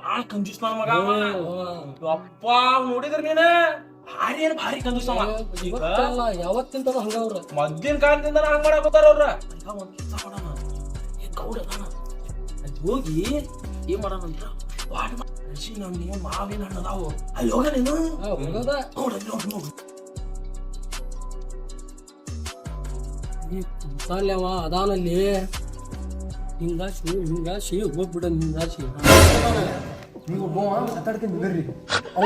ಬಾಳ ಕಂಜೂಸ್ ನನ್ ಮಗ. ಅಪ್ಪ ನೋಡಿದ್ರ ನೀನ? ಭಾರಿ ಏನ್ ಭಾರಿ ಕಂಜೂಸ್ ಅವ. ಈಗ ಯಾವತ್ತಿಂದ ಹಂಗ ಅವ್ರ. ಮದ್ದಿನ ಕಾಲದಿಂದ ಹಂಗ ಮಾಡಾಕತ್ತಾರ ಅವ್ರ. ಒಂದ್ ಕೆಲ್ಸ ಮಾಡೋಣ ಏ ಗೌಡ. ಅದ್ ಹೋಗಿ ಏನ್ ಮಾಡೋಣ ಅಂತ. ವಾಟ್ ಮೆಣಸಿನ ಹಣ್ಣು ಮಾವಿನ ಹಣ್ಣು ಅದಾವು. ಅಲ್ಲಿ ಹೋಗ ನೀನು. ಹೋಗದ. ನೋಡ ನೋಡು. ಕುಂತಾಲ್ಯವ ಅದಾನಲ್ಲಿ. ಹಿಂಗಾಸಿ ಹಿಂಗಾಸಿ ಹೋಗ್ಬಿಡ ಹಿಂಗಾಸಿ ನೀವು ಒಬ್ಬ ಮಾತಾಡ್ಕೊಂಡು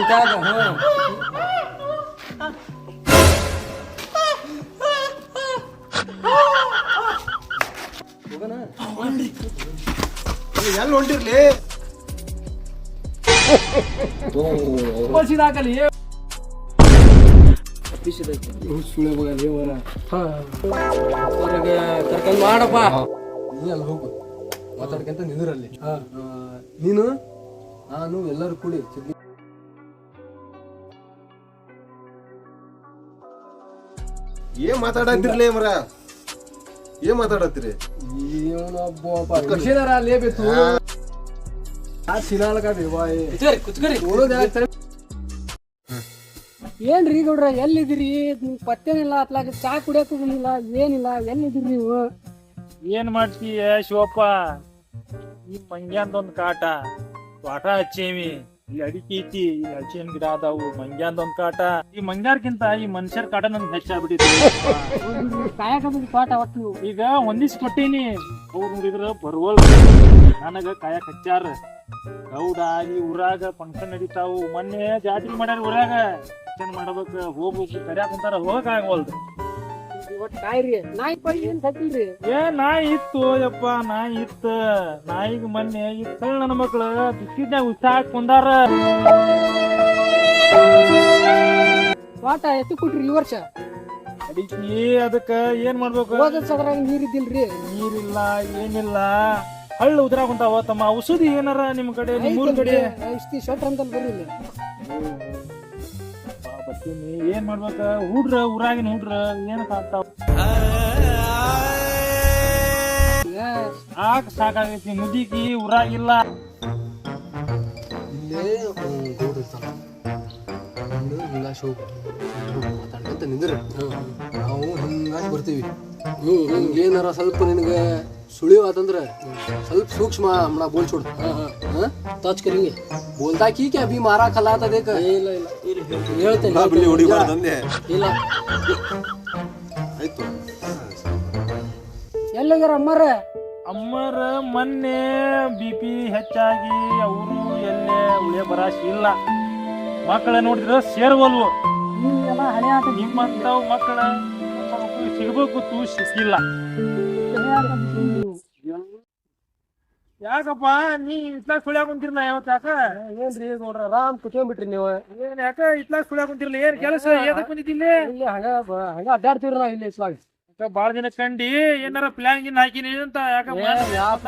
ತ್ಯಾಗ ಹಾ. ಎಲ್ಲಿ ಹೊಂಟಿರ್ಲಿ? ಬಸಿದಾಕಲಿ ಸುಳೆ ಹೋಗಲಿ ಹೊರಗೆ ಕರ್ಕೊಂಡ್ ಮಾಡಪ್ಪ ನೀ ಅಲ್ಲಿ ಹೋಗು. ಮಾತಾಡ್ಕೊಂತ ನಿಂದ್ರಲ್ಲಿ. ಹಾ ನೀನು? ನಾನು ಎಲ್ಲರೂ ಕೂಡಿ ಏನ್ ಮಾತಾಡತ್ತಿರ್ಲಿ ಮರ? ಏನ್ ಮಾತಾಡತ್ತೀರಿ ಯಾಕೆ ಏನ್ರಿ ಗೌಡ್ರ ಎಲ್ಲಿದ್ದೀರಿ? ಪತ್ತೇನಿಲ್ಲ ಅತ್ಲಾಗ ಚಾ ಕುಡಿಯಕ್ ಹೋಗಿಲ್ಲ ಏನಿಲ್ಲ ಎಲ್ಲಿದ್ದೀರಿ ನೀವು? ಏನ್ ಮಾಡ್ತೀಯ ಶಿವಪ್ಪ? ಈ ಮಂಗ್ಯಾಂದೊಂದ್ ಕಾಟ. ತೋಟ ಹಚ್ಚೇವಿ. ಇಲ್ಲಿ ಅಡಿಕೆ ಐತಿ ಇಲ್ಲಿ ಹಚ್ಚಿನ ಗಿಡ ಅದಾವು. ಮಂಗ್ಯಾಂದೊಂದ್ ಕಾಟ. ಈ ಮಂಗ್ಯಾರ್ಕಿಂತ ಈ ಮನುಷ್ಯರ ಕಾಟ ನನ್ಗೆ ಹೆಚ್ಚಾಗ್ಬಿಟ್ಟಿದೆ ಕಾಯಕ ಪಾಠ ಒಟ್ಟು ಈಗ ಒಂದಿಸ್ ಕೊಟ್ಟೀನಿ. ಅವ್ರು ನೋಡಿದ್ರ ಬರ್ವಲ್. ನನಗ ಕಾಯಕ್ ಹಚ್ಚಾರ ಗೌಡ ಈ ಊರಾಗ ಫಂಕ್ಷನ್ ನಡೀತಾವು. ಮೊನ್ನೆ ಜಾತ್ರೆ ಮಾಡ್ಯಾರ ಊರಾಗ. ಫಂಕ್ಷನ್ ಮಾಡ್ಬೇಕು ಹೋಗ್ಬೇಕು. ಕರ್ಯಾಕಂತಾರ ಕುಂತಾರ, ಹೋಗಕ್ ಆಗವಲ್ದು. ಒಟ್ಟು ಕಾಯ್ರಿ ನಾಯಿ ಪೈ ಏನ್ ಸತ್ತಿಲ್ರಿ ಏ ನಾಯಿ ಇತ್ತು ಯಪ್ಪ ನಾಯಿ ಇತ್ತ. ನಾಯಿಗೆ ಮೊನ್ನೆ ಇತ್ತ. ನನ್ನ ಮಕ್ಳು ಬಿಸಿದ್ನಾಗ ಉಸಾಕ್ ಕುಂದಾರ. ವಾಟ ಎತ್ತು ಕೊಟ್ರಿ ಈ ವರ್ಷ? ಅಡಿಕೆ ಅದಕ್ಕ ಏನ್ ಮಾಡ್ಬೇಕು? ಹೋದ ಸದ್ರಾಗ ನೀರಿದ್ದಿಲ್ರಿ ನೀರಿಲ್ಲ ಏನಿಲ್ಲ. ಹಳ್ಳ ಉದ್ರಾಗ ಕುಂತಾವ ತಮ್ಮ. ಔಷಧಿ ಏನಾರ ನಿಮ್ ಕಡೆ ನಿಮ್ಮೂರ್ ಕಡೆ? ಇಷ್ಟಿ ಶೆಟ್ರ್ ಅಂತ ಬರ್ರಿ ಬರ್ತೀನಿ. ಏನ್ ಮಾಡ್ಬೇಕ? ಹುಡ್ರ, ಊರಾಗಿನ ಹುಡ್ರ ಏನ್ ಕಾಣ್ತಾವ ಈಗ ಸಾಕ್ ಸಾಕಾಗೈತಿ. ಮುದಿಕಿ, ಊರಾಗಿಲ್ಲ. ನಾವು ಬರ್ತೀವಿ. ಏನಾರ ಸ್ವಲ್ಪ ನಿನಗೆ ಸುಳಿವಾತಂದ್ರೆ ಸ್ವಲ್ಪ ಸೂಕ್ಷ್ಮ ಹಮಣ ಬೋಲ್ಸೋಡು ಹಾಂ ಟಚ್ ಕರಿಂಗೆ बोलता की क्या अभी मारा खला था देख ಇಲ್ಲ ಇಲ್ಲ ಹೇಳ್ತೇನೆ ಬಿಳಿ ಹೊಡಿಬಾರ್ದಂದೆ ಇಲ್ಲ ಆಯ್ತು ಎಲ್ಲೋಗ್ಯಾರ ಅಮ್ಮಾರ ಅಮ್ಮರ ಮೊನ್ನೆ ಬಿ ಪಿ ಹೆಚ್ಚಾಗಿ ಅವರು ಎಲ್ಲೇ ಉಳಿಯ ಬರಾಶಿ ಇಲ್ಲ ಮಕ್ಕಳ ನೋಡಿದ್ರ ಸೇರ್ವಲ್ವು ಎಲ್ಲ ಹಳೆ ಆಟ ನಿಮ್ಮಂತವ್ ಮಕ್ಕಳ ಮಕ್ಕಳು ಸಿಗ್ಬೇಕು ತೂಸಿ ಸಿಕ್ಕಿಲ್ಲ ಯಾಕಪ್ಪ ನೀ ಇತ್ಲಾಗ ಸುಳ್ಯಾಕ ಕುಂತಿರ್ಲ ಯಾವತ್ತ ಯಾಕ? ಏನ್ರಿ ನೋಡ್ರ ಆರಾಮ್ ಕುತ್ಕೊಂಡ್ಬಿಟ್ರಿ ನೀವು. ಏನ್ ಯಾಕ ಇತ್ಲಾಗ ಸುಳ್ಯಾಕ ಕುಂತಿರ್ಲ? ಏನ್ ಕೆಲಸ? ಎದಕ್ ಬಂದಿದ್ದಿಲ್ಲ ಇಲ್ಲಿ ಹಂಗ ಹಂಗ ಅಡ್ಡಾಡ್ತೀವ್ರಿ ನಾವ್ ಇಲ್ಲಿ ಇಸ್ಲಾಗ ಯಾಕ ಬಾಳ ದಿನ ಕಂಡಿ ಏನಾರ ಪ್ಲಾನ್ ಗಿನ್ ಹಾಕಿನಿ ಅಂತ ಯಾಕ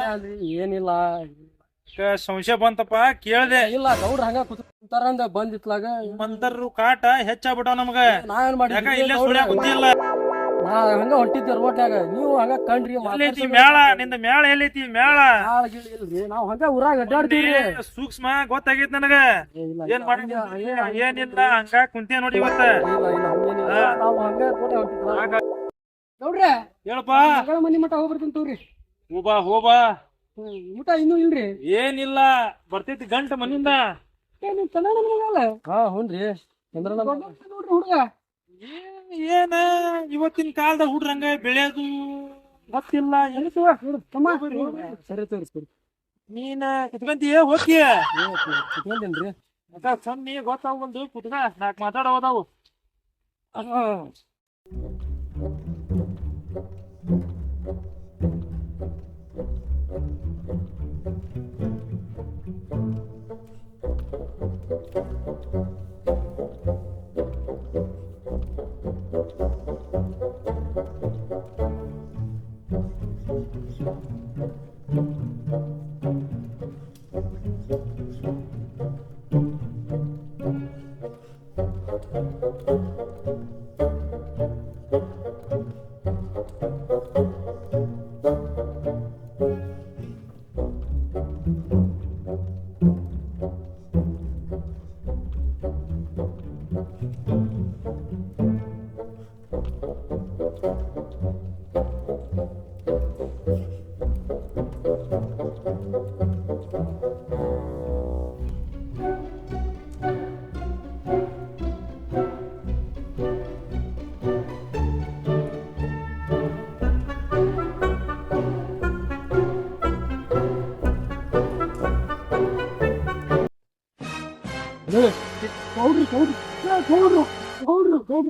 ಅಲ್ಲಿ ಏನಿಲ್ಲ. ಸಂಶಯ ಬಂತಪ್ಪ ಕೇಳ್ದೆ. ಇಲ್ಲ ಗೌಡ್ರ ಹಂಗ ಕುಂತಾರಂದ ಬಂದಿತ್ಲಾಗ ಮಂತರ್ರು ಕಾಟ ಹೆಚ್ಚಾಗ್ಬಿಟ್ಟ ನಮ್ಗ. ನಾ ಏನ್ ಮಾಡಿ ಇಲ್ಲೇ ಸುಳ್ಯಾಕ ಕುಂತಿಲ್ಲ ನಾ ಹಂಗ ಹೊಂಟಿದ್ದೆ ರೋಡ್ನ್ಯಾಗ ನೀವು ಹಂಗ ಕಂಡ್ರಿ ಎಲ್ಲೈತಿ ಮೇಳ ನಿಂದ ಮೇಳ ಎಲ್ಲೈತಿ ಮೇಳ. ಇಲ್ರಿ. ನಾವ್ ಹಂಗ ಊರಾಗ ಅಡ್ಡಾಡ್ತೀವಿ ಸೂಕ್ಷ್ಮ ಗೊತ್ತಾಗೈತ್ ನನಗ. ಇಲ್ಲ, ಏನ್ ಮಾಡಿ ಏನಿಲ್ಲ ಹಂಗ ಕುಂತೇ ನೋಡಿ ಇವತ್ತ. ನಾವು ಹಂಗ ನೋಡ್ರಿ ಹೊಂಟಿದ್ವಿ. ಗೌಡ್ರೆ ಹೇಳಪ್ಪ. ಮಗಳ ಮನಿ ಮಠ ಹೋಗ್ಬರ್ತೀನಿ ತಗೋರಿ. ಹೋಬಾ ಹೋಬಾ ಊಟ ಇನ್ನೂ ಇಲ್ರಿ. ಏನಿಲ್ಲ ಬರ್ತೈತಿ ಗಂಟ ಮನಿಂದ. ಏನ್ ಕನ್ನಡ ಮಗಲ್ಲ ಹಾ ಹುನ್ರಿ. ಚಂದ್ರನ ನೋಡ್ರಿ ಹುಡುಗ. ಏನ್ ಏನ ಇವತ್ತಿನ ಕಾಲದ ಹುಡ್ರಂಗ ಬೆಳೆಯೋದು ಗೊತ್ತಿಲ್ಲ. ಸರಿ ತೋರಿಸ್ಕೊಡಿ ನೀನ ಕುತ್ಕೊಂತೀಯ ಹೋಗ್ತೀಯ? ಕುತ್ಕೊಂತೇನ್ರಿ ಅದ ಸೊನ್ನೆ ಗೊತ್ತಾವ್ ಒಂದು ಕುತ್ಕ ನಾಲ್ಕು ಮಾತಾಡೋದಾವು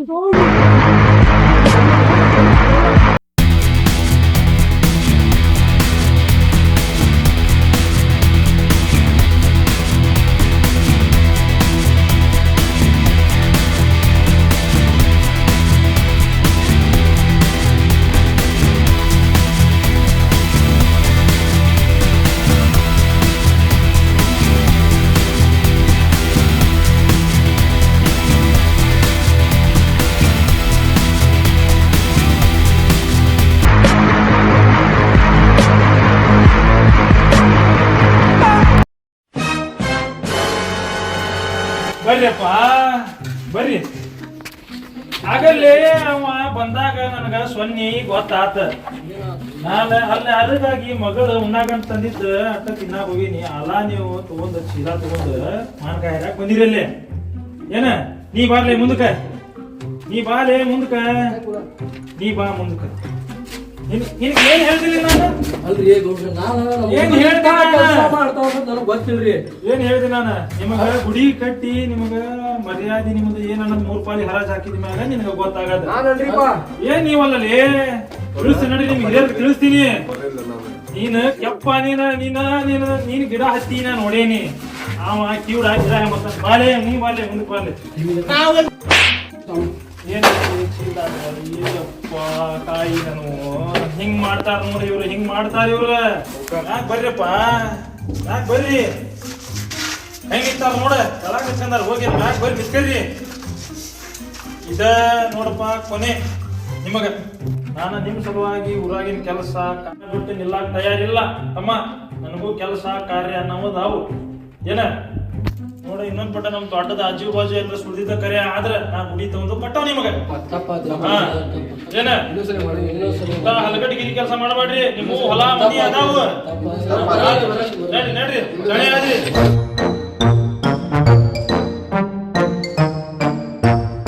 doğru. ಬರ್ರಿಯಪ್ಪ ಬರ್ರಿ. ಆಗಲ್ಲೇ ಅವ ಬಂದಾಗ ನನಗ ಸೊನ್ನಿ ಗೊತ್ತಾತ. ನಾನ ಅಲ್ಲ ಅದಕ್ಕಾಗಿ ಮಗಳು ಉಣ್ಣಾಗಂತ ತಂದಿದ್ದ, ಅಟ್ಟ ತಿನ್ನ ಹೋಗಿನಿ. ಅಲ್ಲ ನೀವು ತಗೊಂಡ ಚೀಲ ತಗೊಂಡ್ ಮಾನ್ಕಾಯಿ ಹಾಕಕ್ ಬಂದಿರಲ್ಲಿ ಏನ? ನೀ ಬಾರ್ಲೆ ಮುಂದಕ ನೀ ಬಾಲೆ ಮುಂದಕ ನೀ ಬಾ ಮುಂದಕ್ಕ. ನಿನ್- ನಿನಗ್ ಏನು ಹೇಳ್ತೀನಿ ನಾನು? ಅಲ್ರಿ ಗೌಡ್ರ ನಾನು ಏನ್ ಹೇಳ್ತಾ ಕೆಲಸ ಮಾಡ್ತಾ ಹೋಗೋದು ನನಗೆ ಗೊತ್ತಿಲ್ರಿ. ಏನ್ ಹೇಳಿದೆ ನಾನು? ನಿಮಗ ಗುಡಿ ಕಟ್ಟಿ ನಿಮಗ ಮರ್ಯಾದೆ ನಿಮ್ದು ಏನ್ ಮೂರ್ಪಾಲಿ ಮೂರ್ ಪಾಲಿ ಹರಾಜ್ ಹಾಕಿದ ಮ್ಯಾಗ ನಿನಗ ಗೊತ್ತಾಗದ? ನಾನಲ್ರಿಪ್ಪ. ಏನ್ ನೀವಲ್ಲ ತಿಳಿಸ್ತೀನಿ ನೋಡಿ ನಿಮ್ಗೆ ಹಿರಿಯರ್ ತಿಳಿಸ್ತೀನಿ. ನಾನು ಕೆಪ್ಪ ನೀನ ನೀನ ನೀನ ನೀನ್ ಗಿಡ ಹತ್ತಿ ನಾ ನೋಡೇನಿ. ಅವ ಕಿವ್ರ ಗಿಡ ಮತ್ತ ಬಾಲೆ ನೀ ಬಾಳೆ ಮುಂದೆ ಬಾಲೆ. ಏನ್ ಚೀಲ ಕಾಯಿ ನಾನು ಹಿಂಗ್ ಮಾಡ್ತಾರ ನೋಡ್ರಿ ಇವ್ರು, ಹಿಂಗ್ ಮಾಡ್ತಾರ ಇವ್ರ. ಯಾಕ್ ಬರ್ರಿಪ್ಪ? ಯಾಕ್ ಬರ್ರಿ? ಹೆಂಗಿತ್ತಾರ ನೋಡ ಕೆಳಗ ನಿಂತ್ಕೊಂಡಾರ ಹೋಗಿ ಯಾಕೆ ಬರ್ರಿ ಬಿಸ್ಕರಿ ಇದ ನೋಡಪ್ಪ ಕೊನೆ. ನಿಮಗ, ನಾನು ನಿಮ್ ಸಲುವಾಗಿ ಊರಾಗಿನ ಕೆಲಸ ಬಿಟ್ಟು ನಿಲ್ಲಾಕ ತಯಾರಿಲ್ಲ. ಅಮ್ಮ ನನಗೂ ಕೆಲಸ ಕಾರ್ಯ ಅನ್ನೋದು ಅವು ಏನ? ನೋಡ ಇನ್ನೊಂದ್ ಪಟ್ಟ ನಮ್ ತೋಟದ ಆಜು ಬಾಜು ಎಲ್ಲ ಸುಳಿದ ಕರೆ ಆದ್ರ ನಾ ಗುಡಿ ತಗೊಂಡು ಪಟ್ಟ ನಿಮಗ. ಏನ? ಹಲಗಟ್ಟಿಗಿರಿ ಕೆಲಸ ಮಾಡಬೇಡ್ರಿ. ನಿಮ್ಮ ಹೊಲ ಮನಿ ಅದಾವ. ನೋಡ್ರಿ ನಡ್ರಿ